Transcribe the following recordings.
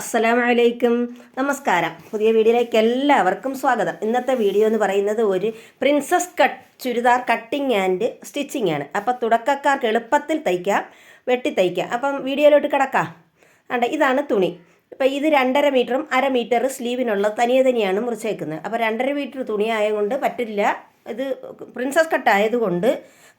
അസ്സലാമു അലൈക്കും നമസ്കാരം. പുതിയ വീഡിയോയിലേക്ക് എല്ലാവർക്കും സ്വാഗതം. ഇന്നത്തെ വീഡിയോ എന്ന് പറയുന്നത് ഒരു princess cut churidar cutting and stitching ആണ്. അപ്പോൾ തുടക്കക്കാർക്ക് എളുപ്പത്തിൽ തയ്ക്കാം വെട്ടി തയ്ക്കാം. അപ്പം വീഡിയോയിലോട്ട് കിടക്കാം. അണ്ട ഇതാണ് തുണി. ഇപ്പം ഇത് രണ്ടര മീറ്ററും അര മീറ്റർ സ്ലീവിനുള്ള തനിയെ തനിയാണ് മുറിച്ചേക്കുന്നത്. അപ്പോൾ രണ്ടര മീറ്റർ തുണി ആയതുകൊണ്ട് പറ്റില്ല. ഇത് പ്രിൻസസ് കട്ട് ആയതുകൊണ്ട്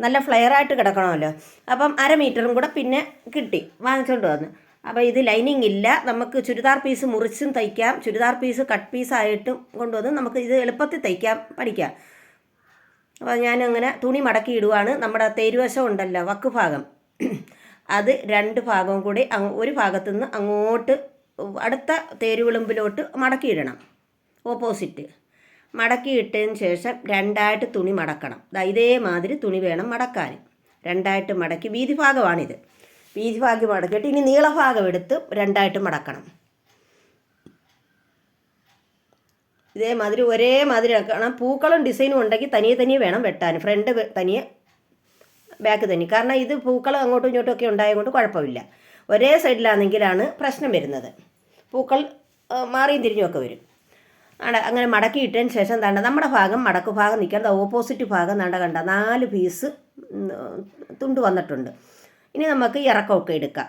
നല്ല ഫ്ലെയറായിട്ട് കിടക്കണമല്ലോ. അപ്പം അര മീറ്ററും കൂടെ പിന്നെ കിട്ടി. വാങ്ങിച്ചുകൊണ്ട് വന്ന്. അപ്പോൾ ഇത് ലൈനിങ് ഇല്ല. നമുക്ക് ചുരിദാർ പീസ് മുറിച്ചും തയ്ക്കാം. ചുരിദാർ പീസ് കട്ട് പീസായിട്ടും കൊണ്ടുവന്ന് നമുക്ക് ഇത് എളുപ്പത്തിൽ തയ്ക്കാം പഠിക്കാം. അപ്പോൾ ഞാനങ്ങനെ തുണി മടക്കി ഇടുവാണ്. നമ്മുടെ തേരുവശം ഉണ്ടല്ലോ വക്ക് ഭാഗം. അത് രണ്ട് ഭാഗവും കൂടി ഒരു ഭാഗത്തു നിന്ന് അങ്ങോട്ട് അടുത്ത തേരുവിളുമ്പിലോട്ട് മടക്കിയിടണം ഓപ്പോസിറ്റ് മടക്കി ഇട്ടതിന് ശേഷം രണ്ടായിട്ട് തുണി മടക്കണം. ഇതേമാതിരി തുണി വേണം മടക്കാൻ. രണ്ടായിട്ട് മടക്കി വീതി ഭാഗമാണിത് വീതി ഭാഗ്യം മടക്കിയിട്ട് ഇനി നീളഭാഗം എടുത്ത് രണ്ടായിട്ട് മടക്കണം. ഇതേമാതിരി ഒരേ മാതിരി ആക്കണം പൂക്കളും ഡിസൈനും ഉണ്ടെങ്കിൽ തനിയെ തനിയെ വേണം വെട്ടാൻ. ഫ്രണ്ട് തനിയെ ബാക്ക് തന്നെ. കാരണം ഇത് പൂക്കൾ അങ്ങോട്ടും ഇങ്ങോട്ടും ഒക്കെ ഉണ്ടായതുകൊണ്ട് കുഴപ്പമില്ല. ഒരേ സൈഡിലാണെങ്കിലാണ് പ്രശ്നം വരുന്നത്. പൂക്കൾ മാറിയും തിരിഞ്ഞുമൊക്കെ വരും. അട അങ്ങനെ മടക്കി ഇട്ടതിന് ശേഷം തണ്ട നമ്മുടെ ഭാഗം മടക്കു ഭാഗം നിൽക്കേണ്ട ഓപ്പോസിറ്റ് ഭാഗം തണ്ട കണ്ട നാല് പീസ് തുണ്ട് വന്നിട്ടുണ്ട്. ഇനി നമുക്ക് ഇറക്കമൊക്കെ എടുക്കാം.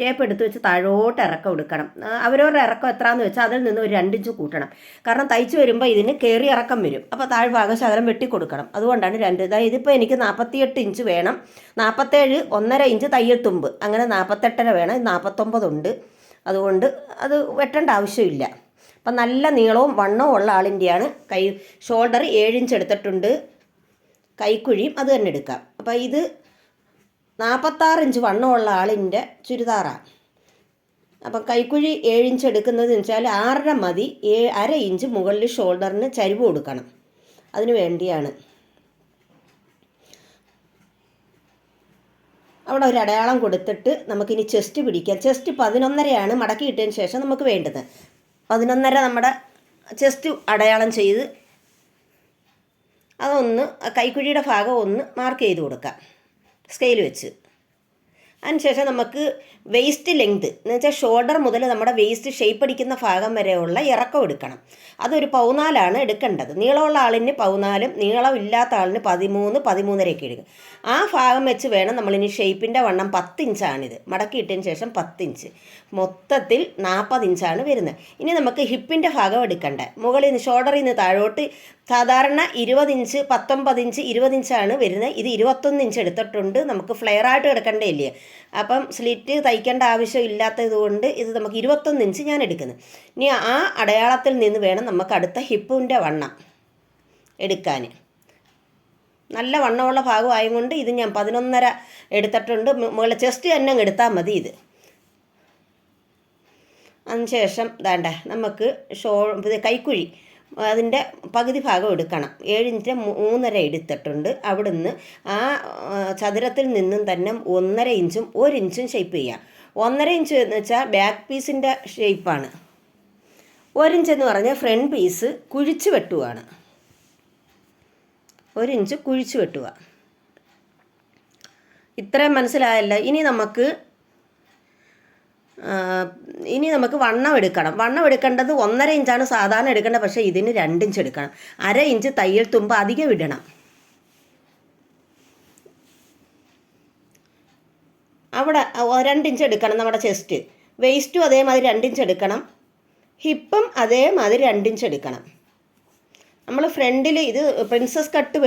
ടേപ്പ് എടുത്ത് വെച്ച് താഴോട്ട് ഇറക്കം എടുക്കണം. അവരവരുടെ ഇറക്കം എത്രയെന്ന് വെച്ചാൽ അതിൽ നിന്ന് ഒരു രണ്ടിഞ്ച് കൂട്ടണം. കാരണം തയ്ച്ച് വരുമ്പോൾ ഇതിന് കയറി ഇറക്കം വരും. അപ്പോൾ താഴ്ഭാഗം ശകലം വെട്ടിക്കൊടുക്കണം അതുകൊണ്ടാണ് രണ്ട് അതായത് ഇതിപ്പോൾ എനിക്ക് നാൽപ്പത്തിയെട്ട് ഇഞ്ച് വേണം. നാൽപ്പത്തേഴ് ഒന്നര ഇഞ്ച് തയ്യത്തുമ്പ് അങ്ങനെ നാൽപ്പത്തെട്ടര വേണം. നാൽപ്പത്തൊമ്പതുണ്ട് അതുകൊണ്ട് അത് വെട്ടേണ്ട ആവശ്യമില്ല. അപ്പം നല്ല നീളവും വണ്ണവും ഉള്ള ആളിന്റെയാണ് കൈ ഷോൾഡർ ഏഴിഞ്ച് എടുത്തിട്ടുണ്ട്. കൈക്കുഴിയും അത് തന്നെ എടുക്കാം. അപ്പോൾ ഇത് നാൽപ്പത്താറ് ഇഞ്ച് വണ്ണമുള്ള ആളിന്റെ ചുരിദാറാണ്. അപ്പം കൈക്കുഴി ഏഴ് ഇഞ്ച് എടുക്കുന്നത് വെച്ചാൽ ആറര മതി ഏ അര ഇഞ്ച് മുകളിൽ ഷോൾഡറിന് ചരിവ് കൊടുക്കണം. അതിന് വേണ്ടിയാണ്. അവിടെ ഒരു അടയാളം കൊടുത്തിട്ട് നമുക്കിനി ചെസ്റ്റ് പിടിക്കാം. ചെസ്റ്റ് പതിനൊന്നരയാണ് മടക്കി ഇട്ടതിന് ശേഷം നമുക്ക് വേണ്ടത്. പതിനൊന്നര നമ്മുടെ ചെസ്റ്റ് അടയാളം ചെയ്ത് അതൊന്ന് കൈക്കുഴിയുടെ ഭാഗം ഒന്ന് മാർക്ക് ചെയ്ത് കൊടുക്കാം. സ്കെയിൽ വെച്ച്. അതിനുശേഷം നമുക്ക് വേസ്റ്റ് ലെങ്ത് എന്ന് വെച്ചാൽ ഷോൾഡർ മുതൽ നമ്മുടെ വേസ്റ്റ് ഷേപ്പ് അടിക്കുന്ന ഭാഗം വരെയുള്ള ഇറക്കം എടുക്കണം. അതൊരു പൗനാലാണ് എടുക്കേണ്ടത്. നീളമുള്ള ആളിന് പൗനാലും നീളമില്ലാത്ത ആളിന് പതിമൂന്ന് പതിമൂന്നരയൊക്കെ എടുക്കും ആ ഭാഗം വെച്ച് വേണം നമ്മളിനി ഷേപ്പിന്റെ വണ്ണം പത്ത് ഇഞ്ചാണിത് മടക്കിയിട്ടതിന് ശേഷം പത്ത് ഇഞ്ച് മൊത്തത്തിൽ നാൽപ്പത് ഇഞ്ചാണ് വരുന്നത്. ഇനി നമുക്ക് ഹിപ്പിന്റെ ഭാഗം എടുക്കണ്ടേ. മുകളിൽ നിന്ന് ഷോൾഡറിൽ നിന്ന് താഴോട്ട് സാധാരണ ഇരുപത് ഇഞ്ച് പത്തൊമ്പത് ഇഞ്ച് ഇരുപത് ഇഞ്ചാണ് വരുന്നത്. ഇത് ഇരുപത്തൊന്ന് ഇഞ്ച് എടുത്തിട്ടുണ്ട്. നമുക്ക് ഫ്ലെയർ ആയിട്ട് കിടക്കണ്ടേ ഇല്ലേ? അപ്പം സ്ലിറ്റ് തയ്ക്കേണ്ട ആവശ്യം ഇല്ലാത്തത് കൊണ്ട് ഇത് നമുക്ക് ഇരുപത്തൊന്ന് ഇഞ്ച് ഞാൻ എടുക്കുന്നത് ഇനി ആ അടയാളത്തിൽ നിന്ന് വേണം നമുക്ക് അടുത്ത ഹിപ്പിന്റെ വണ്ണം എടുക്കാൻ നല്ല വണ്ണമുള്ള ഭാഗമായതുകൊണ്ട് ഇത് ഞാൻ പതിനൊന്നര എടുത്തിട്ടുണ്ട്. മുകളിൽ ചെസ്റ്റ് തന്നെ എടുത്താൽ മതി ഇത്. അതിനുശേഷം വേണ്ട നമുക്ക് ഷോ ഇത് കൈക്കുഴി. അതിന്റെ പകുതി ഭാഗം എടുക്കണം. ഏഴിഞ്ച് മൂന്നര എടുത്തിട്ടുണ്ട്. അവിടുന്ന് ആ ചതുരത്തിൽ നിന്നും തന്നെ ഒന്നര ഇഞ്ചും ഒരു ഇഞ്ചും ഷേപ്പ് ചെയ്യാം. ഒന്നര ഇഞ്ച് എന്ന് വെച്ചാൽ ബാക്ക് പീസിന്റെ ഷേപ്പാണ് ഒരിഞ്ച് എന്ന് പറഞ്ഞാൽ ഫ്രണ്ട് പീസ് കുഴിച്ച് വെട്ടുവാണ്. ഒരു ഇഞ്ച് കുഴിച്ച് വെട്ടുക ഇത്രയും മനസ്സിലായല്ലോ. ഇനി നമുക്ക് ഇനി നമുക്ക് വണ്ണം എടുക്കണം. വണ്ണം എടുക്കേണ്ടത് ഒന്നര ഇഞ്ചാണ് സാധാരണ എടുക്കേണ്ടത്. പക്ഷേ ഇതിന് രണ്ട് ഇഞ്ച് എടുക്കണം. അര ഇഞ്ച് തയ്യൽ തുമ്പ് അധികം ഇടണം. അവിടെ രണ്ട് ഇഞ്ച് എടുക്കണം നമ്മുടെ ചെസ്റ്റ് വേസ്റ്റും അതേമാതിരി രണ്ട് ഇഞ്ച് എടുക്കണം. ഹിപ്പും അതേമാതിരി രണ്ട് ഇഞ്ച് എടുക്കണം. നമ്മൾ ഫ്രണ്ടിൽ ഇത് പ്രിൻസസ് കട്ട്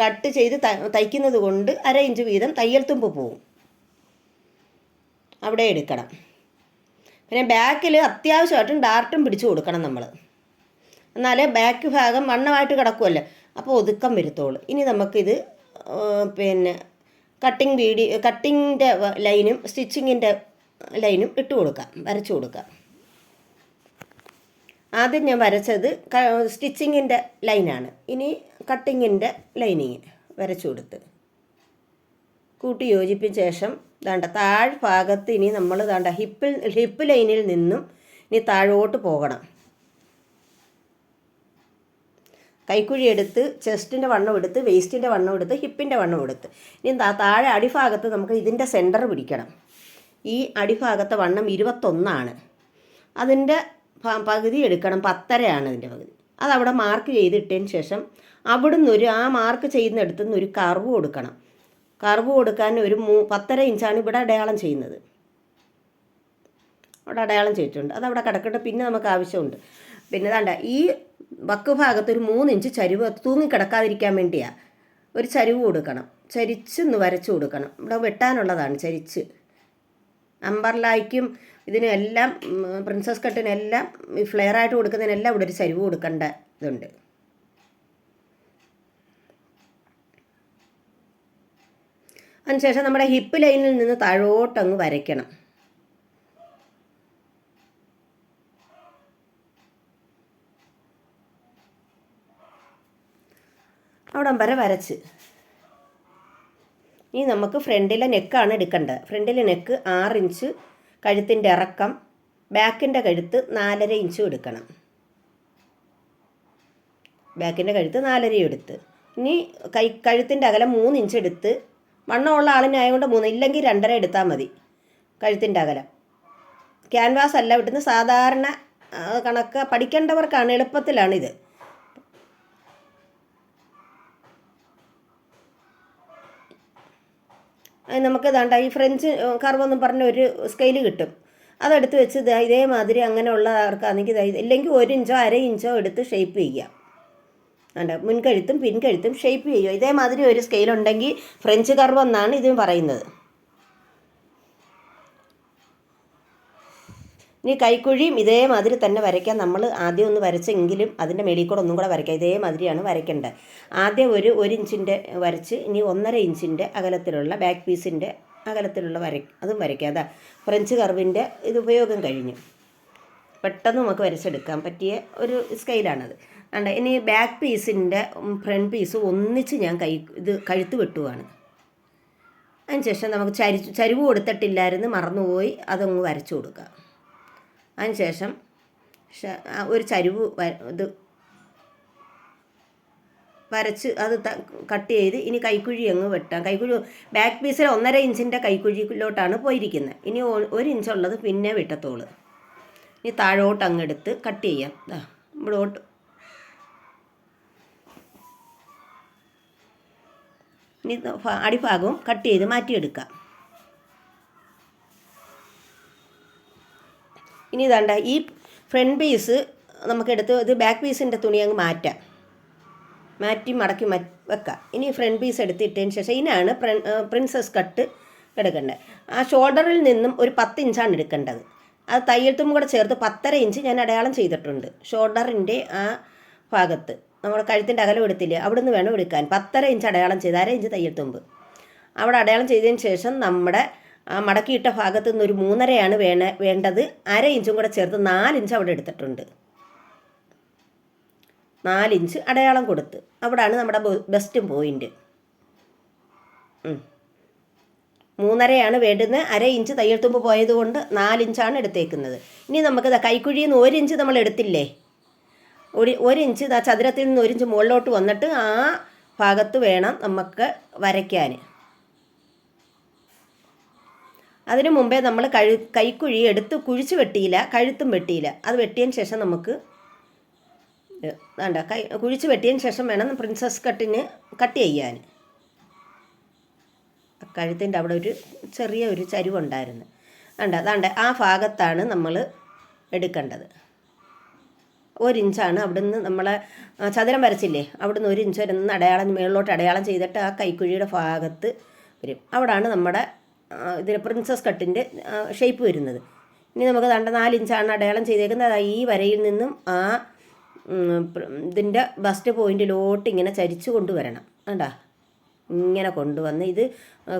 കട്ട് ചെയ്ത് തയ്ക്കുന്നത് കൊണ്ട് അര ഇഞ്ച് വീതം തയ്യൽ തുമ്പ് പോവും. അവിടെ എടുക്കണം. പിന്നെ ബാക്കിൽ അത്യാവശ്യമായിട്ടും ഡാർട്ടും പിടിച്ചു കൊടുക്കണം നമ്മൾ എന്നാലേ ബാക്ക് ഭാഗം വണ്ണമായിട്ട് കിടക്കുമല്ലോ അപ്പോൾ ഒതുക്കം വരുത്തോളൂ. ഇനി നമുക്കിത് പിന്നെ കട്ടിങ് വീഡിയോ കട്ടിങ്ങിന്റെ ലൈനും സ്റ്റിച്ചിങ്ങിന്റെ ലൈനും ഇട്ട് കൊടുക്കാം വരച്ചു കൊടുക്കാം. ആദ്യം ഞാൻ വരച്ചത് സ്റ്റിച്ചിങ്ങിന്റെ ലൈനാണ് ഇനി കട്ടിങ്ങിന്റെ ലൈനിങ് വരച്ചു കൊടുത്ത്. കൂട്ടി യോജിപ്പിച്ച ശേഷം ദാണ്ട താഴ്ഭാഗത്ത് ഇനി നമ്മൾ ദാണ്ട ഹിപ്പിൽ ഹിപ്പ് ലൈനിൽ നിന്നും ഇനി താഴോട്ട് പോകണം. കൈക്കുഴി എടുത്ത് ചെസ്റ്റിന്റെ വണ്ണം എടുത്ത് വേസ്റ്റിന്റെ വണ്ണം എടുത്ത് ഹിപ്പിന്റെ വണ്ണം എടുത്ത്. ഇനി താഴെ അടിഭാഗത്ത് നമുക്ക് ഇതിന്റെ സെന്റർ പിടിക്കണം. ഈ അടിഭാഗത്തെ വണ്ണം ഇരുപത്തൊന്നാണ്. അതിന്റെ പകുതി എടുക്കണം പത്തരയാണ് അതിന്റെ പകുതി. അതവിടെ മാർക്ക് ചെയ്തിട്ടതിന് ശേഷം അവിടുന്ന് ഒരു ആ മാർക്ക് ചെയ്യുന്നിടത്തു നിന്ന് ഒരു കർവ് കൊടുക്കണം. കർവ് കൊടുക്കാൻ ഒരു മൂ പത്തര ഇഞ്ചാണ് ഇവിടെ അടയാളം ചെയ്യുന്നത്. അവിടെ അടയാളം ചെയ്തിട്ടുണ്ട്. അതവിടെ കിടക്കട്ടെ. പിന്നെ നമുക്ക് ആവശ്യമുണ്ട്. പിന്നെ വേണ്ട ഈ വക്ക് ഭാഗത്ത് ഒരു മൂന്ന് ഇഞ്ച് ചരിവ് തൂങ്ങി കിടക്കാതിരിക്കാൻ വേണ്ടിയാണ് ഒരു ചരിവ് കൊടുക്കണം. ചരിച്ചൊന്ന് വരച്ച് കൊടുക്കണം. ഇവിടെ വെട്ടാനുള്ളതാണ് ചരിച്ച്. അമ്പർലായ്ക്കും ഇതിനും എല്ലാം പ്രിൻസസ് കട്ടിനെല്ലാം ഈ ഫ്ലെയർ ആയിട്ട് കൊടുക്കുന്നതിനെല്ലാം ഇവിടെ ഒരു ചരിവ് കൊടുക്കേണ്ട ഇതുണ്ട് അതിനുശേഷം നമ്മുടെ ഹിപ്പ് ലൈനിൽ നിന്ന് താഴോട്ടങ്ങ് വരയ്ക്കണം. അവിടം വരെ വരച്ച്. ഇനി നമുക്ക് ഫ്രണ്ടിലെ നെക്കാണ് എടുക്കേണ്ടത്. ഫ്രണ്ടിലെ നെക്ക് ആറ് ഇഞ്ച് കഴുത്തിന്റെ ഇറക്കം ബാക്കിന്റെ കഴുത്ത് നാലര ഇഞ്ചും എടുക്കണം. ബാക്കിന്റെ കഴുത്ത് നാലരയും എടുത്ത്. ഇനി കൈ കഴുത്തിന്റെ അകലം മൂന്ന് ഇഞ്ച് എടുത്ത് വണ്ണമുള്ള ആളിനായതുകൊണ്ട് മൂന്ന് ഇല്ലെങ്കിൽ രണ്ടര എടുത്താൽ മതി. കഴുത്തിന്റെ അകലം. ക്യാൻവാസ് അല്ല വിട്ടുന്ന സാധാരണ കണക്ക് പഠിക്കേണ്ടവർക്കാണ് എളുപ്പത്തിലാണിത്. നമുക്ക് ഇതാണ്ട ഈ ഫ്രഞ്ച് കർവ് എന്ന് പറഞ്ഞ ഒരു സ്കെയിൽ കിട്ടും. അതെടുത്ത് വെച്ച് ഇതേമാതിരി അങ്ങനെയുള്ള ആർക്കാണെങ്കിൽ ഇത് ഇല്ലെങ്കിൽ ഒരു ഇഞ്ചോ അര ഇഞ്ചോ എടുത്ത് ഷേപ്പ് ചെയ്യുക. വേണ്ട മുൻകഴുത്തും പിൻകഴുത്തും ഷേപ്പ് ചെയ്യുക. ഇതേമാതിരി ഒരു സ്കെയിൽ ഉണ്ടെങ്കിൽ ഫ്രഞ്ച് കർവ് എന്നാണ് ഇതും പറയുന്നത്. ഇനി കൈക്കുഴിയും ഇതേമാതിരി തന്നെ വരയ്ക്കാം. നമ്മൾ ആദ്യം ഒന്ന് വരച്ചെങ്കിലും അതിന്റെ മേളിൽ കൂടെ ഒന്നും കൂടെ വരയ്ക്കാം. ഇതേമാതിരിയാണ് വരയ്ക്കേണ്ടത്. ആദ്യം ഒരു ഒരു ഇഞ്ചിന്റെ വരച്ച് ഇനി ഒന്നര ഇഞ്ചിന്റെ അകലത്തിലുള്ള ബാക്ക് പീസിന്റെ അകലത്തിലുള്ള വര അതും വരയ്ക്കാം. അതാ ഫ്രഞ്ച് കർവിന്റെ ഇത് ഉപയോഗം കഴിഞ്ഞു. പെട്ടെന്ന് നമുക്ക് വരച്ചെടുക്കാൻ പറ്റിയ ഒരു സ്കെയിലാണത് കണ്ട ഇനി ബാക്ക് പീസിന്റെ ഫ്രണ്ട് പീസ് ഒന്നിച്ച് ഞാൻ കൈ ഇത് കഴുത്ത് വെട്ടുവാണ്. അതിനുശേഷം നമുക്ക് ചരി ചരിവ് കൊടുത്തിട്ടില്ലായിരുന്നു മറന്നുപോയി അതങ്ങ് വരച്ചു കൊടുക്കുക. അതിനുശേഷം ശേഷം ഒരു ചരിവ് ഇത് വരച്ച് അത് കട്ട് ചെയ്ത് ഇനി കൈക്കുഴി അങ്ങ് വെട്ടാം. കൈക്കുഴി ബാക്ക് പീസിൽ ഒന്നര ഇഞ്ചിന്റെ കൈക്കുഴിയിലോട്ടാണ് പോയിരിക്കുന്നത്. ഇനി ഒരു ഇഞ്ചുള്ളത് പിന്നെ വെട്ടത്തോൾ. ഇനി താഴോട്ട് അങ്ങെടുത്ത് കട്ട് ചെയ്യാം. ഇവിടോട്ട് ഇനി അടിഭാഗവും കട്ട് ചെയ്ത് മാറ്റിയെടുക്കാം ഇനി ഇതാണ്ട ഈ ഫ്രണ്ട് പീസ് നമുക്കെടുത്ത് ഇത് ബാക്ക് പീസിന്റെ തുണി അങ്ങ് മാറ്റാം. മാറ്റി മടക്കി മ വെക്കാം ഇനി ഫ്രണ്ട് പീസ് എടുത്തിട്ടതിന് ശേഷം ഇതിനാണ് പ്രിൻസസ് കട്ട് എടുക്കേണ്ടത്. ആ ഷോൾഡറിൽ നിന്നും ഒരു പത്ത് ഇഞ്ചാണ് എടുക്കേണ്ടത്. അത് തയ്യൽത്തും കൂടെ ചേർത്ത് പത്തര ഇഞ്ച് ഞാൻ അടയാളം ചെയ്തിട്ടുണ്ട്. ഷോൾഡറിന്റെ ആ ഭാഗത്ത്. നമ്മുടെ കഴുത്തിന്റെ അകലം എടുത്തില്ലേ? അവിടെ നിന്ന് വേണം എടുക്കാൻ. പത്തര ഇഞ്ച് അടയാളം ചെയ്ത് അര ഇഞ്ച് തയ്യൽ തുമ്പ്. അവിടെ അടയാളം ചെയ്തതിന് ശേഷം നമ്മുടെ മടക്കിയിട്ട ഭാഗത്തു നിന്ന് ഒരു മൂന്നരയാണ് വേണ വേണ്ടത്. അര ഇഞ്ചും കൂടെ ചേർത്ത് നാലിഞ്ച് അവിടെ എടുത്തിട്ടുണ്ട്. നാലിഞ്ച് അടയാളം കൊടുത്ത്. അവിടാണ് നമ്മുടെ ബെസ്റ്റ് പോയിന്റ്. മൂന്നരയാണ് വേണ്ടുന്നത്. അര ഇഞ്ച് തയ്യൽ തുമ്പ് പോയത് കൊണ്ട് നാലിഞ്ചാണ് എടുത്തേക്കുന്നത്. ഇനി നമുക്ക് ദാ കൈക്കുഴിയിൽ നിന്ന് ഇഞ്ച് നമ്മൾ എടുത്തില്ലേ? ഒരു ഒരു ഇഞ്ച് ദാ ചതുരത്തിൽ നിന്ന് ഒരു ഇഞ്ച് മുകളിലോട്ട് വന്നിട്ട് ആ ഭാഗത്ത് വേണം നമുക്ക് വരയ്ക്കാൻ. അതിനു മുമ്പേ നമ്മൾ കഴു കൈക്കുഴി എടുത്ത് കുഴിച്ച് വെട്ടിയില്ല കഴുത്തും വെട്ടിയില്ല. അത് വെട്ടിയതിന് ശേഷം നമുക്ക് വേണ്ട കൈ കുഴിച്ച് വെട്ടിയതിന് ശേഷം വേണം പ്രിൻസസ് കട്ടിന് കട്ട് ചെയ്യാൻ. കഴുത്തിന്റെ അവിടെ ഒരു ചെറിയ ഒരു ചരിവുണ്ടായിരുന്നു. വേണ്ട അതാണ്ട് ആ ഭാഗത്താണ് നമ്മൾ എടുക്കേണ്ടത്. ഒരു ഇഞ്ചാണ് അവിടുന്ന് നമ്മളെ ചതുരം വരച്ചില്ലേ? അവിടുന്ന് ഒരു ഇഞ്ച് വരെ നിന്ന് അടയാളം മുകളിലോട്ട് അടയാളം ചെയ്തിട്ട് ആ കൈക്കുഴിയുടെ ഭാഗത്ത് വരും. അവിടാണ് നമ്മുടെ ഇതിന് പ്രിൻസസ് കട്ടിന്റെ ഷേപ്പ് വരുന്നത്. ഇനി നമുക്ക് ദണ്ട നാലിഞ്ചാണ് അടയാളം ചെയ്തേക്കുന്നത്. ഈ വരയിൽ നിന്നും ആ ഇതിന്റെ ബസ്റ്റ് പോയിന്റിലോട്ട് ഇങ്ങനെ ചരിച്ചു കൊണ്ടുവരണം. കണ്ടാ? ഇങ്ങനെ കൊണ്ടുവന്ന് ഇത്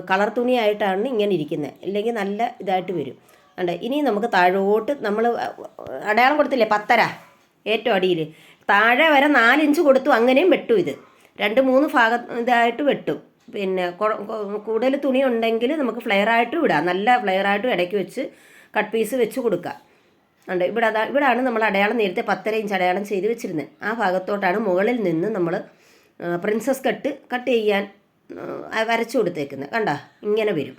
കളർ തുണിയായിട്ടാണ് ഇങ്ങനെ ഇരിക്കുന്നത് ഇല്ലെങ്കിൽ നല്ല ഇതായിട്ട് വരും. അണ്ട ഇനി നമുക്ക് താഴോട്ട് നമ്മൾ അടയാളം കൊടുത്തില്ലേ? പത്തര. ഏറ്റവും അടിയിൽ താഴെ വരെ നാലിഞ്ച് കൊടുത്തു അങ്ങനെയും വെട്ടും ഇത്. രണ്ട് മൂന്ന് ഭാഗ ഇതായിട്ട് വെട്ടും. പിന്നെ കൂടുതൽ തുണി ഉണ്ടെങ്കിൽ നമുക്ക് ഫ്ലെയർ ആയിട്ടും ഇടാം. നല്ല ഫ്ലെയർ ആയിട്ടും ഇടയ്ക്ക് വെച്ച് കട്ട് പീസ് വെച്ച് കൊടുക്കാം. ഉണ്ട് ഇവിടെ അതാ ഇവിടാണ് നമ്മൾ അടയാളം നേരത്തെ പത്തര ഇഞ്ച് അടയാളം ചെയ്ത് വെച്ചിരുന്നത്. ആ ഭാഗത്തോട്ടാണ് മുകളിൽ നിന്ന് നമ്മൾ പ്രിൻസസ് കട്ട് കട്ട് ചെയ്യാൻ വരച്ചു കൊടുത്തേക്കുന്നത്. കണ്ട? ഇങ്ങനെ വരും.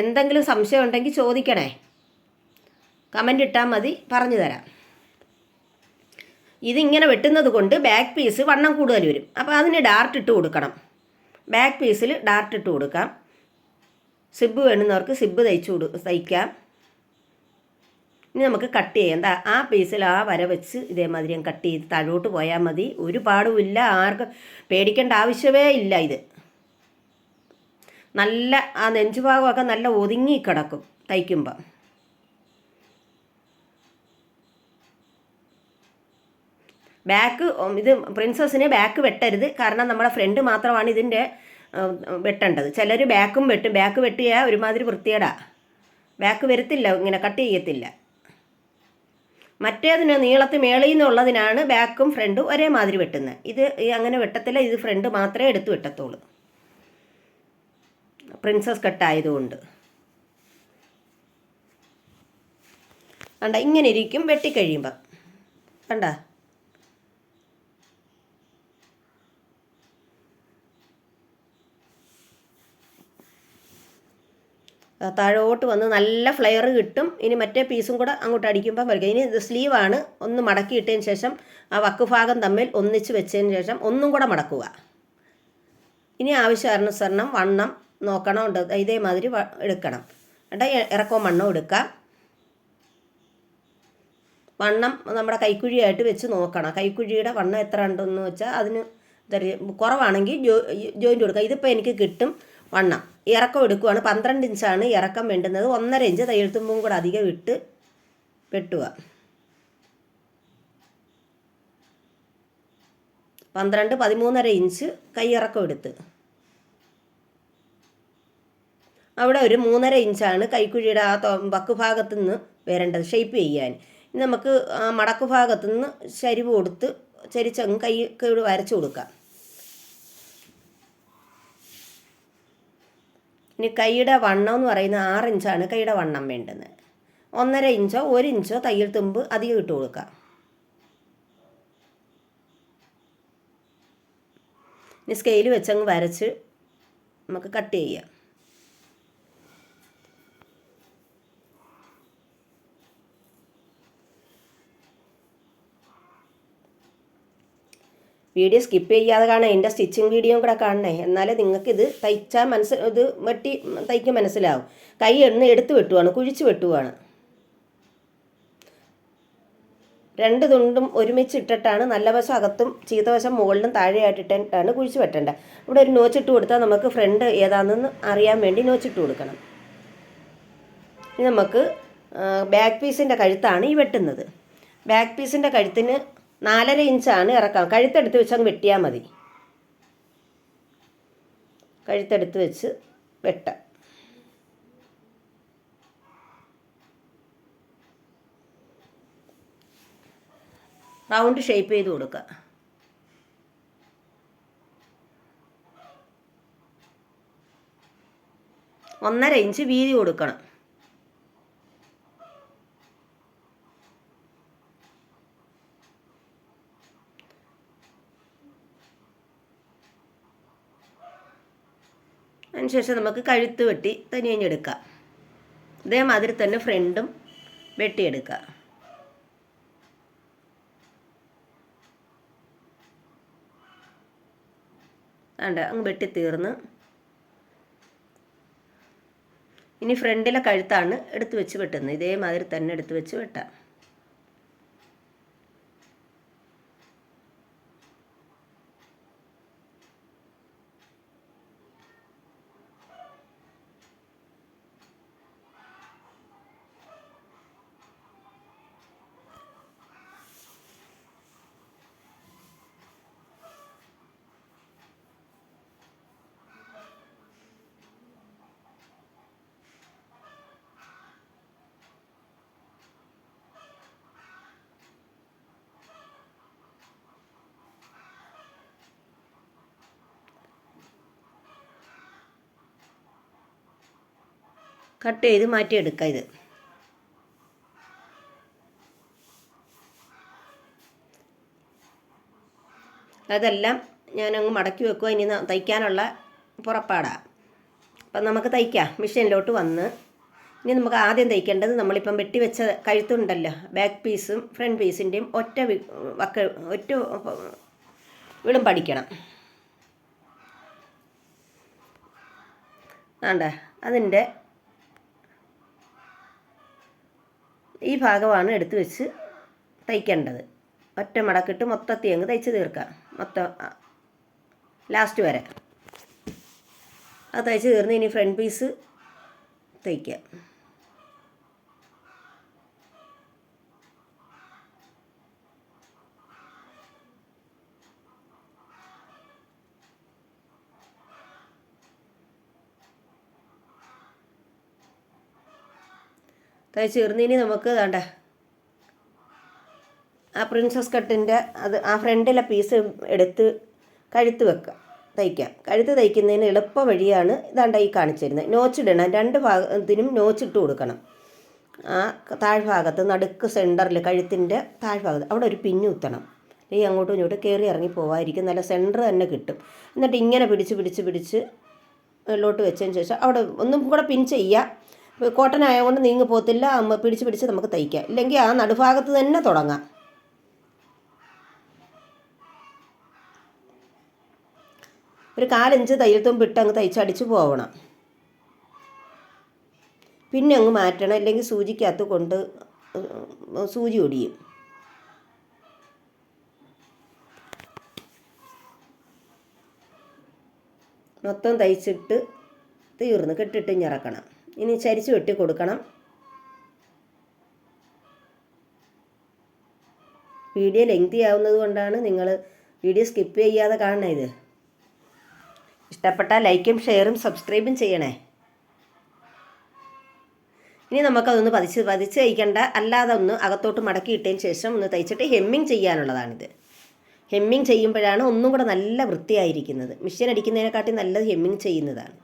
എന്തെങ്കിലും സംശയം ഉണ്ടെങ്കിൽ ചോദിക്കണേ. കമന്റ് ഇട്ടാൽ മതി പറഞ്ഞു തരാം. ഇതിങ്ങനെ വെട്ടുന്നത് കൊണ്ട് ബാക്ക് പീസ് വണ്ണം കൂടുതൽ വരും. അപ്പോൾ അതിന് ഡാർട്ട് ഇട്ട് കൊടുക്കണം. ബാക്ക് പീസിൽ ഡാർട്ട് ഇട്ട് കൊടുക്കാം. സിബ് വേണ്ടുന്നവർക്ക് സിബ് തയ്ച്ചു കൊടു തയ്ക്കാം. ഇനി നമുക്ക് കട്ട് ചെയ്യാം. എന്താ ആ പീസിൽ ആ വര വെച്ച് ഇതേമാതിരി ഞാൻ കട്ട് ചെയ്ത് താഴോട്ട് പോയാൽ മതി. ഒരു പാടുമില്ല ആർക്കും പേടിക്കേണ്ട ആവശ്യമേ ഇല്ല ഇത്. നല്ല ആ നെഞ്ചുഭാഗമൊക്കെ നല്ല ഒതുങ്ങി കിടക്കും തയ്ക്കുമ്പോൾ ബാക്ക് ഇത് പ്രിൻസസിന് ബാക്ക് വെട്ടരുത്. കാരണം നമ്മുടെ ഫ്രണ്ട് മാത്രമാണ് ഇതിന്റെ വെട്ടേണ്ടത്. ചിലർ ബാക്കും വെട്ടും. ബാക്ക് വെട്ടിയാൽ ഒരുമാതിരി വൃത്തിയേടാ ബാക്ക് വരത്തില്ല ഇങ്ങനെ കട്ട് ചെയ്യത്തില്ല. മറ്റേതിന് നീളത്ത് മേളിൽ നിന്നുള്ളതിനാണ് ബാക്കും ഫ്രണ്ടും ഒരേമാതിരി വെട്ടുന്നത്. ഇത് അങ്ങനെ വെട്ടത്തില്ല ഇത് ഫ്രണ്ട് മാത്രമേ എടുത്ത് വെട്ടത്തുള്ളൂ. പ്രിൻസസ് കട്ടായതുകൊണ്ട് കണ്ട ഇങ്ങനെ ഇരിക്കും വെട്ടിക്കഴിയുമ്പോൾ കണ്ട? താഴോട്ട് വന്ന് നല്ല ഫ്ലെയർ കിട്ടും. ഇനി മറ്റേ പീസും കൂടെ അങ്ങോട്ട് അടിക്കുമ്പോൾ വരിക ഇനി സ്ലീവാണ് ഒന്ന് മടക്കി ഇട്ടതിന് ശേഷം ആ വക്ക് ഭാഗം തമ്മിൽ ഒന്നിച്ച് വെച്ചതിന് ശേഷം ഒന്നും കൂടെ മടക്കുക. ഇനി ആവശ്യാനുസരണം വണ്ണം നോക്കണം ഉണ്ട്. ഇതേമാതിരി എടുക്കണം. എന്നിട്ട് ഇറക്കവും വണ്ണവും എടുക്കാം വണ്ണം നമ്മുടെ കൈക്കുഴിയായിട്ട് വെച്ച് നോക്കണം. കൈക്കുഴിയുടെ വണ്ണം എത്ര ഉണ്ടെന്ന് വെച്ചാൽ അതിന് കുറവാണെങ്കിൽ ജോ ജോയിന്റ് കൊടുക്കുക. ഇതിപ്പോൾ എനിക്ക് കിട്ടും. വണ്ണം. ഇറക്കം എടുക്കുവാണ്. പന്ത്രണ്ട് ഇഞ്ചാണ് ഇറക്കം വേണ്ടുന്നത്. ഒന്നര ഇഞ്ച് തയ്യെഴുത്തുമ്പും കൂടെ അധികം ഇട്ട് വെട്ടുക. പന്ത്രണ്ട് പതിമൂന്നര ഇഞ്ച് കൈയിറക്കം എടുത്ത്. അവിടെ ഒരു മൂന്നര ഇഞ്ചാണ് കൈക്കുഴിയുടെ ആ ബക്ക് ഭാഗത്തു നിന്ന് വരേണ്ടത് ഷേപ്പ് ചെയ്യാൻ. നമുക്ക് ആ മടക്ക് ഭാഗത്തു നിന്ന് ചരിവ് കൊടുത്ത് ചരിച്ചങ്ങ് കൈ വരച്ചു കൊടുക്കാം. ഇനി കൈയുടെ വണ്ണം എന്ന് പറയുന്നത് ആറ് ഇഞ്ചാണ് കൈയുടെ വണ്ണം വേണ്ടത് ഒന്നര ഇഞ്ചോ ഒരു ഇഞ്ചോ തയ്യൽ തുമ്പ് അധികം ഇട്ട് കൊടുക്കുക. ഇനി സ്കെയിൽ വെച്ചങ്ങ് വരച്ച് നമുക്ക് കട്ട് ചെയ്യാം. വീഡിയോ സ്കിപ്പ് ചെയ്യാതെ കാണാം എന്റെ സ്റ്റിച്ചിങ് വീഡിയോയും കൂടെ കാണണേ. എന്നാലേ നിങ്ങൾക്ക് ഇത് തയ്ച്ചാൽ മനസ്സ് ഇത് വെട്ടി തയ്ക്കാൻ മനസ്സിലാവും. കൈ എണ്ണ എടുത്ത് വെട്ടുവാണ് കുഴിച്ച് വെട്ടുവാണ്. രണ്ട് തുണ്ടും ഒരുമിച്ച് ഇട്ടിട്ടാണ് നല്ല വശം അകത്തും ചീത്തവശം മുകളിലും താഴെയായിട്ട് താഴെയായിട്ടിട്ടാണ് കുഴിച്ച് വെട്ടേണ്ടത്. ഇവിടെ ഒരു നോച്ചിട്ട് കൊടുത്താൽ നമുക്ക് ഫ്രണ്ട് ഏതാണെന്ന് അറിയാൻ വേണ്ടി നോച്ചിട്ട് കൊടുക്കണം. ഇനി നമുക്ക് ബാക്ക് പീസിന്റെ കഴുത്താണ് ഈ വെട്ടുന്നത്. ബാക്ക് പീസിന്റെ കഴുത്തിന് നാലര ഇഞ്ചാണ് ഇറക്കാം. കഴുത്തെടുത്ത് വെച്ച് അങ്ങ് വെട്ടിയാൽ മതി. കഴുത്തെടുത്ത് വെച്ച് വെട്ട. റൗണ്ട് ഷേപ്പ് ചെയ്ത് കൊടുക്കുക ഒന്നര ഇഞ്ച് വീതി കൊടുക്കണം. അതിനുശേഷം നമുക്ക് കഴുത്ത് വെട്ടി തനിയഞ്ഞെടുക്കാം. ഇതേമാതിരി തന്നെ ഫ്രണ്ടും വെട്ടിയെടുക്കുക. വേണ്ട അങ്ങ് വെട്ടി തീർന്ന്. ഇനി ഫ്രണ്ടിലെ കഴുത്താണ് എടുത്തു വെച്ച് വെട്ടുന്നത്. ഇതേമാതിരി തന്നെ എടുത്തു വെച്ച് വെട്ടാം. കട്ട് ചെയ്ത് മാറ്റിയെടുക്കുക ഇത്. അതെല്ലാം ഞാനങ്ങ് മടക്കി വെക്കുക ഇനി തയ്ക്കാനുള്ള പുറപ്പാടാണ് അപ്പം നമുക്ക് തയ്ക്കാം. മിഷീനിലോട്ട് വന്ന്. ഇനി നമുക്ക് ആദ്യം തയ്ക്കേണ്ടത് നമ്മളിപ്പം വെട്ടിവെച്ച കഴുത്തുണ്ടല്ലോ. ബാക്ക് പീസും ഫ്രണ്ട് പീസിന്റെയും ഒറ്റ വക്ക ഒറ്റ വിളും പഠിക്കണം. ആണ്ട അതിന്റെ ഈ ഭാഗമാണ് എടുത്തു വെച്ച് തയ്ക്കേണ്ടത്. ഒറ്റ മടക്കിട്ട് മൊത്തത്തിൽ അങ്ങ് തയ്ച്ച് തീർക്കാം. മൊത്തം ലാസ്റ്റ് വരെ. അത് തയ്ച്ച് തീർന്ന് ഇനി ഫ്രണ്ട് പീസ് തയ്ക്കാം. തയ്ച്ച് തീർന്ന് ഇനി നമുക്ക് വേണ്ട ആ പ്രിൻസസ് കട്ടിന്റെ അത് ആ ഫ്രണ്ടിലെ പീസ് എടുത്ത് കഴുത്ത് വെക്കുക തയ്ക്കാം. കഴുത്ത് തയ്ക്കുന്നതിന് എളുപ്പ വഴിയാണ് ഇതാണ്ട ഈ കാണിച്ചിരുന്നത് നോച്ചിടണം രണ്ട് ഭാഗത്തിനും നോച്ചിട്ട് കൊടുക്കണം. ആ താഴ്ഭാഗത്ത് നടുക്ക് സെന്ററിൽ കഴുത്തിന്റെ താഴ്ഭാഗത്ത് അവിടെ ഒരു പിന്നു കുത്തണം. ഈ അങ്ങോട്ടും ഇങ്ങോട്ടും കയറി ഇറങ്ങി പോവാതിരിക്കും. നല്ല സെന്റർ തന്നെ കിട്ടും. എന്നിട്ട് ഇങ്ങനെ പിടിച്ച് പിടിച്ച് പിടിച്ച് ഉള്ളോട്ട് വെച്ചതിന് ശേഷം അവിടെ ഒന്നും കൂടെ പിൻ ചെയ്യുക കോട്ടൺ ആയതുകൊണ്ട് നീങ്ങി പോകത്തില്ല. പിടിച്ച് പിടിച്ച് നമുക്ക് തയ്ക്കാം. ഇല്ലെങ്കിൽ ആ നടുഭാഗത്ത് തന്നെ തുടങ്ങാം. ഒരു കാലഞ്ച് തയ്യത്തും വിട്ട് അങ്ങ് തയ്ച്ചടിച്ച് പോകണം പിന്നെ അങ്ങ് മാറ്റണം. അല്ലെങ്കിൽ സൂചിക്കകത്ത് കൊണ്ട് സൂചി ഒടിയും. മൊത്തം തയ്ച്ചിട്ട് തീർന്ന് കെട്ടിട്ട് ഞെറക്കണം ഇനി ചരിച്ച് വെട്ടി കൊടുക്കണം. വീഡിയോ ലെങ്തി ആവുന്നത് കൊണ്ടാണ് നിങ്ങൾ വീഡിയോ സ്കിപ്പ് ചെയ്യാതെ കാണണേ ഇത് ഇഷ്ടപ്പെട്ടാൽ ലൈക്കും ഷെയറും സബ്സ്ക്രൈബും ചെയ്യണേ. ഇനി നമുക്കതൊന്ന് പതിച്ച് പതിച്ച് തയ്ക്കണ്ട. അല്ലാതെ ഒന്ന് അകത്തോട്ട് മടക്കി ഇട്ടതിന് ശേഷം ഒന്ന് തയ്ച്ചിട്ട് ഹെമ്മിങ് ചെയ്യാനുള്ളതാണിത്. ഹെമ്മിങ് ചെയ്യുമ്പോഴാണ് ഒന്നും കൂടെ നല്ല വൃത്തിയായിരിക്കുന്നത്. മിഷീൻ അടിക്കുന്നതിനെക്കാട്ടി നല്ലത് ഹെമ്മിങ് ചെയ്യുന്നതാണ്.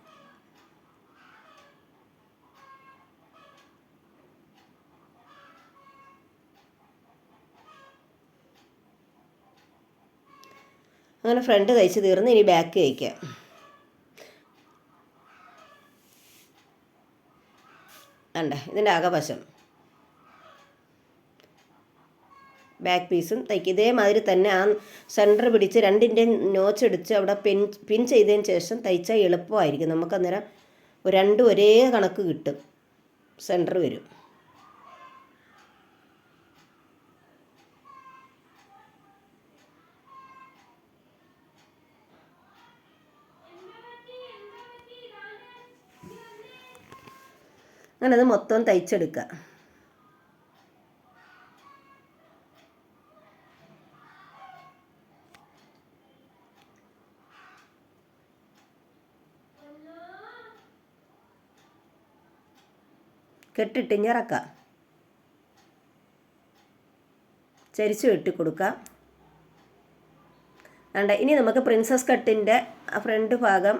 അങ്ങനെ ഫ്രണ്ട് തയ്ച്ച് തീർന്ന് ഇനി ബാക്ക് തയ്ക്കാം അണ്ട ഇതിന്റെ അകവശം. ബാക്ക് പീസും തയ്ക്കും ഇതേമാതിരി തന്നെ ആ സെന്റർ പിടിച്ച് രണ്ടിന്റെ നോച്ച് അടിച്ച് അവിടെ പിൻ പിൻ ചെയ്തതിന് ശേഷം തയ്ച്ചാൽ എളുപ്പമായിരിക്കും. നമുക്കന്നേരം രണ്ടും ഒരേ കണക്ക് കിട്ടും. സെന്റർ വരും. അങ്ങനെ അത് മൊത്തം തയ്ച്ചെടുക്കുക കെട്ടിട്ട് ഇറക്കാം. ചരിച്ച് വെട്ടി കൊടുക്കുക കണ്ട ഇനി നമുക്ക് പ്രിൻസസ് കട്ടിന്റെ ഫ്രണ്ട് ഭാഗം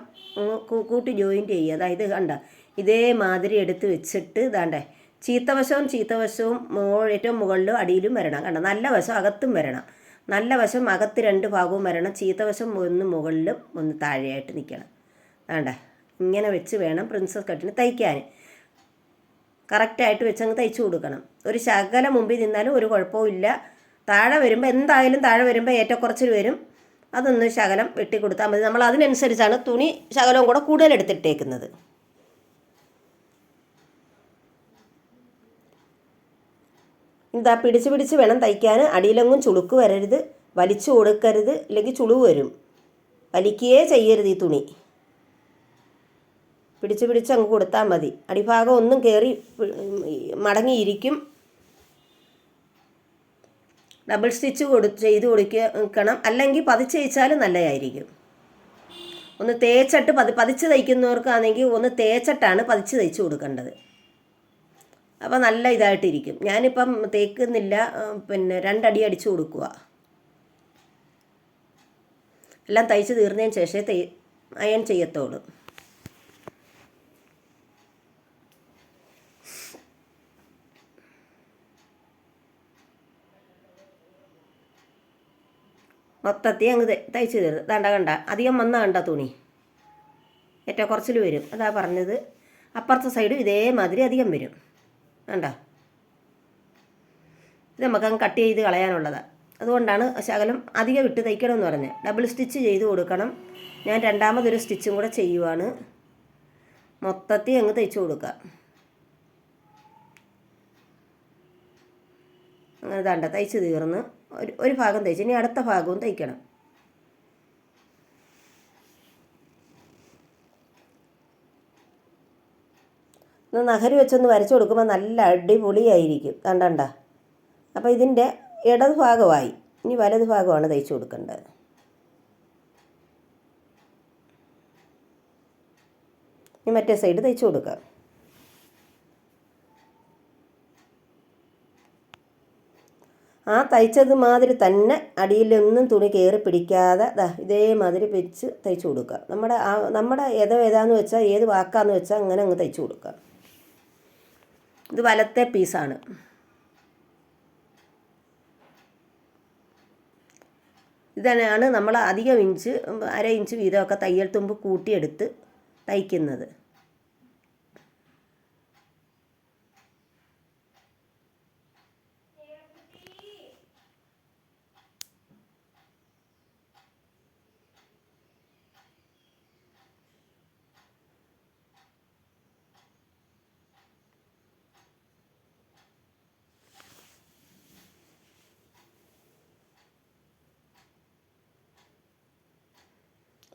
കൂട്ടി ജോയിന്റ് ചെയ്യുക. അതായത് കണ്ട ഇതേമാതിരി എടുത്ത് വെച്ചിട്ട് ഇതാണ്ടേ. ചീത്തവശവും ചീത്തവശവും മോ ഏറ്റവും മുകളിലും അടിയിലും വരണം. കണ്ടോ? നല്ല വശം അകത്തും വരണം. നല്ല വശം അകത്ത് രണ്ട് ഭാഗവും വരണം. ചീത്തവശം ഒന്ന് മുകളിലും ഒന്ന് താഴെയായിട്ട് നിൽക്കണം. വേണ്ട ഇങ്ങനെ വെച്ച് വേണം പ്രിൻസസ് കട്ടിന് തയ്ക്കാൻ. കറക്റ്റായിട്ട് വെച്ചങ്ങ് തയ്ച്ചു കൊടുക്കണം. ഒരു ശകലം മുമ്പിൽ നിന്നാലും ഒരു കുഴപ്പവും ഇല്ല. താഴെ വരുമ്പോൾ എന്തായാലും താഴെ വരുമ്പോൾ ഏറ്റക്കുറച്ചിൽ വരും. അതൊന്ന് ശകലം വെട്ടി കൊടുത്താൽ മതി. നമ്മൾ അതിനനുസരിച്ചാണ് തുണി ശകലവും കൂടെ കൂടുതൽ എടുത്തിട്ടേക്കുന്നത്. ഇതാ പിടിച്ച് പിടിച്ച് വേണം തയ്ക്കാൻ അടിയിലെങ്ങും ചുളുക്ക് വരരുത്. വലിച്ചു കൊടുക്കരുത്. ഇല്ലെങ്കിൽ ചുളിവ് വരും. വലിക്കുകയേ ചെയ്യരുത് ഈ തുണി. പിടിച്ച് പിടിച്ച് അങ്ങ് കൊടുത്താൽ മതി. അടിഭാഗം ഒന്നും കയറി മടങ്ങിയിരിക്കും. ഡബിൾ സ്റ്റിച്ച് കൊടു ചെയ്ത് കൊടുക്കണം അല്ലെങ്കിൽ പതിച്ച് തയ്ച്ചാലും നല്ലതായിരിക്കും. ഒന്ന് തേച്ചിട്ട് പതി പതിച്ച് തയ്ക്കുന്നവർക്കാണെങ്കിൽ ഒന്ന് തേച്ചിട്ടാണ് പതിച്ച് തയ്ച്ച് കൊടുക്കേണ്ടത്. അപ്പോൾ നല്ല ഇതായിട്ടിരിക്കും. ഞാനിപ്പം തേക്കുന്നില്ല പിന്നെ രണ്ടടി അടിച്ചു കൊടുക്കുക. എല്ലാം തയ്ച്ച് തീർന്നതിന് ശേഷമേ തൈ അയൺ ചെയ്യത്തുള്ളൂ. മൊത്തത്തിൽ അങ്ങ് തയ്ച്ച് തീർന്നു. ദാണ്ട കണ്ട അധികം വന്ന കണ്ട തുണി. ഏറ്റവും കുറച്ചിൽ വരും. അതാ പറഞ്ഞത്. അപ്പുറത്തെ സൈഡും ഇതേമാതിരി അധികം വരും. വേണ്ട ഇത് നമുക്കങ്ങ് കട്ട് ചെയ്ത് കളയാനുള്ളതാണ് അതുകൊണ്ടാണ് ശകലം അധികം വിട്ട് തയ്ക്കണമെന്ന് പറഞ്ഞത്. ഡബിൾ സ്റ്റിച്ച് ചെയ്ത് കൊടുക്കണം. ഞാൻ രണ്ടാമതൊരു സ്റ്റിച്ചും കൂടെ ചെയ്യുവാണ്. മൊത്തത്തിൽ അങ്ങ് തയ്ച്ചു കൊടുക്കുക. അങ്ങനെ തണ്ട തയ്ച്ച് തീർന്ന്. ഒരു ഒരു ഭാഗം തയ്ച്ച്. ഇനി അടുത്ത ഭാഗവും തയ്ക്കണം. ഒന്ന് നഹരി വെച്ചൊന്ന് വരച്ചു കൊടുക്കുമ്പോൾ നല്ല അടിപൊളിയായിരിക്കും. കണ്ടണ്ട അപ്പോൾ ഇതിന്റെ ഇടത് ഭാഗമായി ഇനി വലത് ഭാഗമാണ് തയ്ച്ചു കൊടുക്കേണ്ടത്. ഇനി മറ്റേ സൈഡ് തയ്ച്ചു കൊടുക്കുക ആ തയ്ച്ചത് മാതിരി തന്നെ അടിയിലൊന്നും തുണി കയറി പിടിക്കാതെ ദാ ഇതേമാതിരി വെച്ച് തയ്ച്ചു കൊടുക്കുക നമ്മുടെ ആ നമ്മുടെ ഏതോ ഏതാന്ന് വെച്ചാൽ ഏത് വാക്കാന്ന് വെച്ചാൽ അങ്ങനെ അങ്ങ് തയ്ച്ചു കൊടുക്കുക ഇത് വലത്തെ പീസാണ്. ഇതാണ് നമ്മൾ അധികം ഇഞ്ച് അര ഇഞ്ച് വീതമൊക്കെ തയ്യൽ തുമ്പ് കൂട്ടിയെടുത്ത് തയ്ക്കുന്നത്.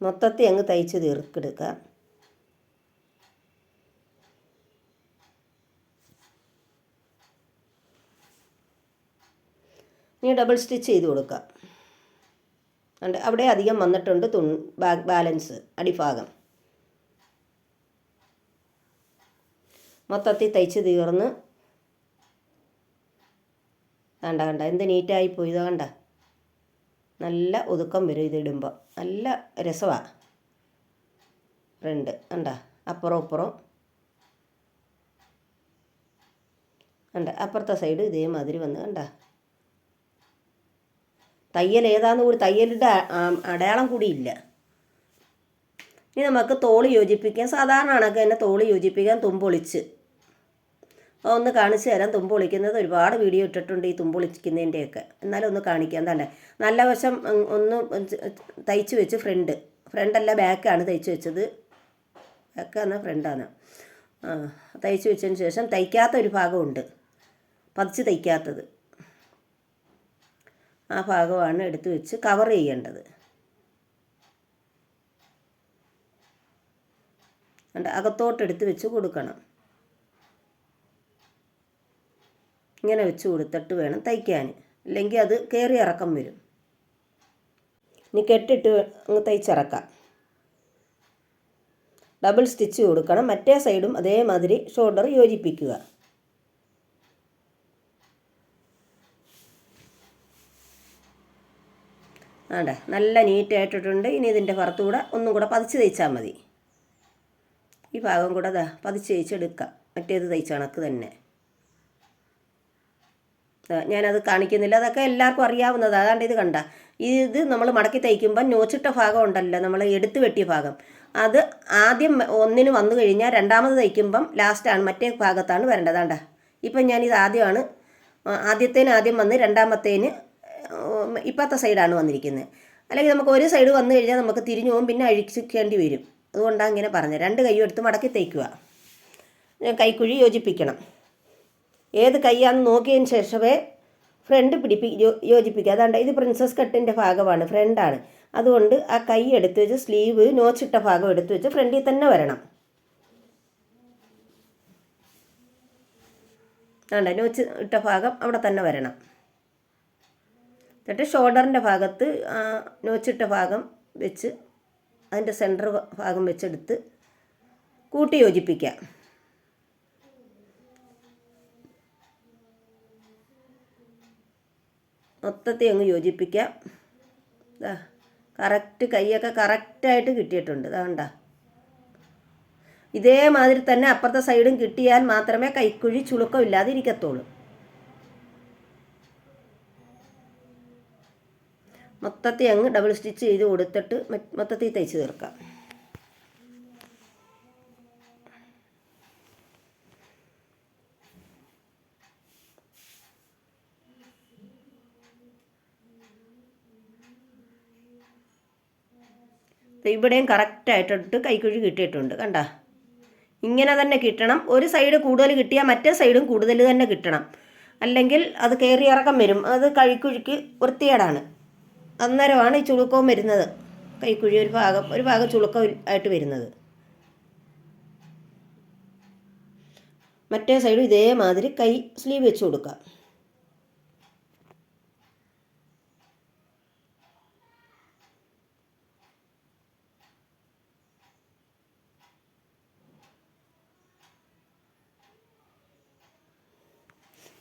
മൊത്തത്തിൽ അങ്ങ് തയ്ച്ച് തീർക്കെടുക്കുക. ഇനി ഡബിൾ സ്റ്റിച്ച് ചെയ്ത് കൊടുക്കുക. ഉണ്ട് അവിടെ അധികം വന്നിട്ടുണ്ട് തുൺ ബാലൻസ് അടിഭാഗം. മൊത്തത്തിൽ തയ്ച്ച് തീർന്ന്. കണ്ട കണ്ട എന്ത് നീറ്റായി പോയതോ കണ്ട. നല്ല ഒതുക്കം വരും ഇതിടുമ്പോൾ നല്ല രസമാണ് ഫ്രണ്ട് കണ്ട? അപ്പുറം അപ്പുറം കണ്ട? അപ്പുറത്തെ സൈഡ് ഇതേമാതിരി വന്ന് കണ്ട? തയ്യൽ ഏതാന്ന് കൂടി തയ്യലിന്റെ അടയാളം കൂടിയില്ല ഇനി നമുക്ക് തോൾ യോജിപ്പിക്കാൻ സാധാരണ കണക്ക് തന്നെ തോൾ യോജിപ്പിക്കാൻ തുമ്പൊളിച്ച്. ഒന്ന് കാണിച്ചു തരാം. തുമ്പ് ഒളിക്കുന്നത് ഒരുപാട് വീഡിയോ ഇട്ടിട്ടുണ്ട് ഈ തുമ്പ് ഒളിക്കുന്നതിന്റെയൊക്കെ എന്നാലും ഒന്ന് കാണിക്കാം. തന്നെ നല്ല വശം ഒന്ന് തയ്ച്ച് വെച്ച് ഫ്രണ്ട്. ഫ്രണ്ടല്ല ബാക്കാണ് തയ്ച്ച് വെച്ചത്. ബാക്കാണ് ഫ്രണ്ടാണ് തയ്ച്ച് വെച്ചതിന് ശേഷം തയ്ക്കാത്ത ഒരു ഭാഗമുണ്ട്. പതിച്ച് തയ്ക്കാത്തത്. ആ ഭാഗമാണ് എടുത്തു വെച്ച് കവർ ചെയ്യേണ്ടത്? അകത്തോട്ട് എടുത്ത് വെച്ച് കൊടുക്കണം. ഇങ്ങനെ വെച്ച് കൊടുത്തിട്ട് വേണം തയ്ക്കാൻ. അല്ലെങ്കിൽ അത് കയറി ഇറക്കം വരും. ഇനി കെട്ടിട്ട് അങ്ങ് തയ്ച്ചിറക്കാം. ഡബിൾ സ്റ്റിച്ച് കൊടുക്കണം. മറ്റേ സൈഡും അതേമാതിരി ഷോൾഡർ യോജിപ്പിക്കുക. ആണ്ട നല്ല നീറ്റായിട്ടിട്ടുണ്ട് ഇനി ഇതിന്റെ പുറത്തുകൂടെ ഒന്നും കൂടെ പതിച്ച് തയ്ച്ചാൽ മതി. ഈ ഭാഗം കൂടെ ദാ പതിച്ച് തയ്ച്ചെടുക്കാം. മറ്റേത് തയ്ച്ച കണക്ക് തന്നെ. ഞാനത് കാണിക്കുന്നില്ല. അതൊക്കെ എല്ലാവർക്കും അറിയാവുന്നത്. അതാണ്ട് ഇത് കണ്ട. ഇത് നമ്മൾ മടക്കി തയ്ക്കുമ്പോൾ നോച്ചിട്ട ഭാഗം ഉണ്ടല്ലോ. നമ്മൾ എടുത്തു വെട്ടിയ ഭാഗം. അത് ആദ്യം ഒന്നിന് വന്നു കഴിഞ്ഞാൽ രണ്ടാമത് തയ്ക്കുമ്പം ലാസ്റ്റാണ് മറ്റേ ഭാഗത്താണ് വരേണ്ടത്. ആണ്ട ഇപ്പം ഞാനിത് ആദ്യമാണ്. ആദ്യത്തേന് ആദ്യം വന്ന് രണ്ടാമത്തേന് ഇപ്പോഴത്തെ സൈഡാണ് വന്നിരിക്കുന്നത് അല്ലെങ്കിൽ നമുക്ക് ഒരു സൈഡ് വന്നു കഴിഞ്ഞാൽ നമുക്ക് തിരിഞ്ഞു പോകും. പിന്നെ അഴിച്ചിക്കേണ്ടി വരും. അതുകൊണ്ടാണ് ഇങ്ങനെ പറഞ്ഞത് രണ്ട് കൈയും എടുത്ത് മടക്കി തയ്ക്കുക കൈക്കുഴി യോജിപ്പിക്കണം. ഏത് കൈയാണെന്ന് നോക്കിയതിന് ശേഷമേ ഫ്രണ്ട് പിടിപ്പി യോജിപ്പിക്കുക. അതാണ്ട് ഇത് പ്രിൻസസ് കട്ടിന്റെ ഭാഗമാണ് ഫ്രണ്ടാണ് അതുകൊണ്ട് ആ കൈ എടുത്ത് വെച്ച് സ്ലീവ് നോച്ചിട്ട ഭാഗം എടുത്തു വെച്ച് ഫ്രണ്ടിൽ തന്നെ വരണം. വേണ്ട നോച്ച് ഇട്ട ഭാഗം അവിടെ തന്നെ വരണം. എന്നിട്ട് ഷോൾഡറിന്റെ ഭാഗത്ത് നോച്ചിട്ട ഭാഗം വെച്ച് അതിന്റെ സെന്റർ ഭാഗം വെച്ചെടുത്ത് കൂട്ടി യോജിപ്പിക്കാം മൊത്തത്തിൽ അങ്ങ് യോജിപ്പിക്കാം. ഇതാ കറക്റ്റ് കൈയൊക്കെ കറക്റ്റായിട്ട് കിട്ടിയിട്ടുണ്ട്. ഇതാണ്ട ഇതേമാതിരി തന്നെ അപ്പുറത്തെ സൈഡും കിട്ടിയാൽ മാത്രമേ കൈക്കുഴി ചുളുക്കമില്ലാതെ ഇരിക്കത്തുള്ളൂ മൊത്തത്തിൽ അങ്ങ് ഡബിൾ സ്റ്റിച്ച് ചെയ്ത് കൊടുത്തിട്ട് മൊത്തത്തിൽ തയ്ച്ച് തീർക്കാം. ഇവിടെയും കറക്റ്റായിട്ടിട്ട് കൈക്കുഴി കിട്ടിയിട്ടുണ്ട് കണ്ട? ഇങ്ങനെ തന്നെ കിട്ടണം. ഒരു സൈഡ് കൂടുതൽ കിട്ടിയാൽ മറ്റേ സൈഡും കൂടുതൽ തന്നെ കിട്ടണം. അല്ലെങ്കിൽ അത് കയറി ഇറക്കം വരും. അത് കൈക്കുഴിക്ക് വൃത്തികേടാണ്. അന്നേരമാണ് ഈ ചുളുക്കവും വരുന്നത്. കൈക്കുഴി ഒരു ഭാഗം ഒരു ഭാഗം ചുളുക്കം ആയിട്ട് വരുന്നത്. മറ്റേ സൈഡും ഇതേമാതിരി കൈ സ്ലീവ് വെച്ച് കൊടുക്കാം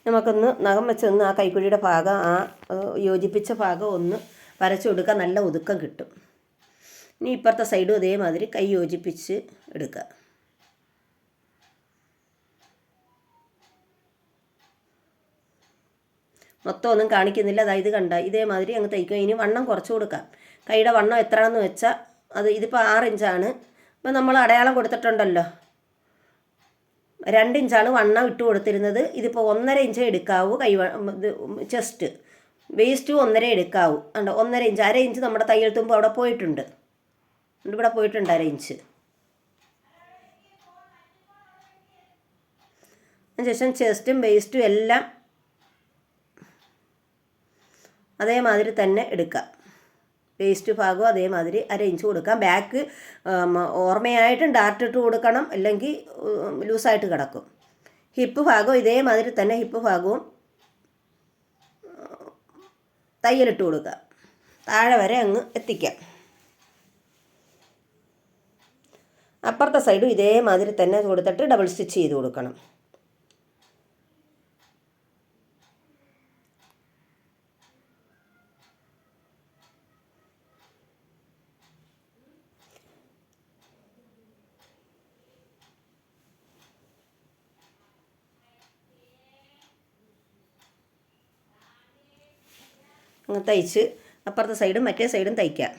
നമുക്കൊന്ന് നഖം വെച്ചൊന്ന് ആ കൈക്കുഴിയുടെ ഭാഗം ആ യോജിപ്പിച്ച ഭാഗം ഒന്ന് വരച്ചു കൊടുക്കാൻ നല്ല ഒതുക്കം കിട്ടും. ഇനി ഇപ്പുറത്തെ സൈഡും അതേമാതിരി കൈ യോജിപ്പിച്ച് എടുക്കുക. മൊത്തം ഒന്നും കാണിക്കുന്നില്ല. അതായത് കണ്ട ഇതേമാതിരി അങ്ങ് തയ്ക്കുക ഇനി വണ്ണം കുറച്ച് കൊടുക്കാം. കൈയുടെ വണ്ണം എത്രയാണെന്ന് വെച്ചാൽ അത് ഇതിപ്പോൾ ആറ് ഇഞ്ചാണ്. ഇപ്പം നമ്മൾ അടയാളം കൊടുത്തിട്ടുണ്ടല്ലോ. രണ്ട് ഇഞ്ചാണ് വണ്ണം ഇട്ട് കൊടുത്തിരുന്നത്. ഇതിപ്പോൾ ഒന്നര ഇഞ്ചേ എടുക്കാവൂ കൈ ചെസ്റ്റ്. വേസ്റ്റ് ഒന്നര എടുക്കാവൂ. ഉണ്ട് ഒന്നര ഇഞ്ച് അര ഇഞ്ച് നമ്മുടെ തയ്യൽ തുമ്പ് അവിടെ പോയിട്ടുണ്ട്. ഇവിടെ പോയിട്ടുണ്ട് അര ഇഞ്ച്. അതിനുശേഷം ചെസ്റ്റും വേസ്റ്റും എല്ലാം അതേമാതിരി തന്നെ എടുക്കാം. വേസ്റ്റ് ഭാഗവും അതേമാതിരി അരയിഞ്ച് കൊടുക്കാം. ബാക്ക് ഓർമ്മയായിട്ടും ഡാർട്ട് ഇട്ട് കൊടുക്കണം. അല്ലെങ്കിൽ ലൂസായിട്ട് കിടക്കും. ഹിപ്പ് ഭാഗവും ഇതേമാതിരി തന്നെ ഹിപ്പ് ഭാഗവും തയ്യലിട്ട് കൊടുക്കുക. താഴെ വരെ അങ്ങ് എത്തിക്കാം. അപ്പുറത്തെ സൈഡും ഇതേമാതിരി തന്നെ കൊടുത്തിട്ട് ഡബിൾ സ്റ്റിച്ച് ചെയ്ത് കൊടുക്കണം. തയ്ച്ച് അപ്പുറത്തെ സൈഡും മറ്റേ സൈഡും തയ്ക്കാം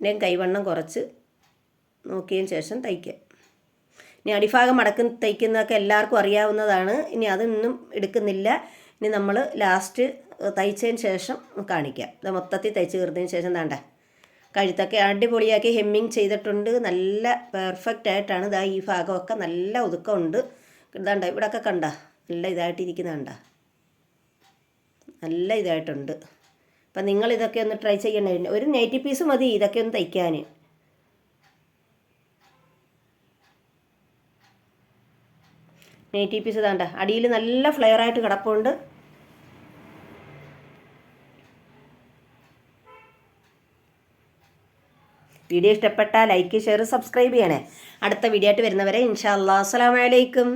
ഇതിന്റെയും കൈവണ്ണം കുറച്ച് നോക്കിയ ശേഷം തയ്ക്കുക. ഇനി അടിഭാഗം അടക്കം തയ്ക്കുന്നതൊക്കെ എല്ലാവർക്കും അറിയാവുന്നതാണ്. ഇനി അതൊന്നും എടുക്കുന്നില്ല. ഇനി നമ്മൾ ലാസ്റ്റ് തയ്ച്ചതിന് ശേഷം കാണിക്കാം. ഇത് മൊത്തത്തിൽ തയ്ച്ച് തീർത്തതിന് ശേഷം വേണ്ട കഴുത്തൊക്കെ അടിപൊളിയാക്കി ഹെമ്മിങ് ചെയ്തിട്ടുണ്ട്. നല്ല പെർഫെക്റ്റ് ആയിട്ടാണ്. ഇതാ ഈ ഭാഗമൊക്കെ നല്ല ഒതുക്കമുണ്ട്. ഇതാണ്ട ഇവിടെയൊക്കെ കണ്ട? നല്ല ഇതായിട്ടിരിക്കുന്നുണ്ടോ നല്ല ഇതായിട്ടുണ്ട്. അപ്പം നിങ്ങൾ ഇതൊക്കെ ഒന്ന് ട്രൈ ചെയ്യണേ ഒരു നൈറ്റി പീസ് മതി ഇതൊക്കെ ഒന്ന് തയ്ക്കാൻ നൈറ്റി പീസ് ഇതാണ്ട. അടിയിൽ നല്ല ഫ്ലെയർ ആയിട്ട് കിടപ്പുണ്ട്. വീഡിയോ ഇഷ്ടപ്പെട്ടാൽ ലൈക്ക് ഷെയർ സബ്സ്ക്രൈബ് ചെയ്യണേ. അടുത്ത വീഡിയോ ആയിട്ട് വരുന്നവരെ ഇൻഷാ അല്ലാ അസ്സലാമു അലൈക്കും.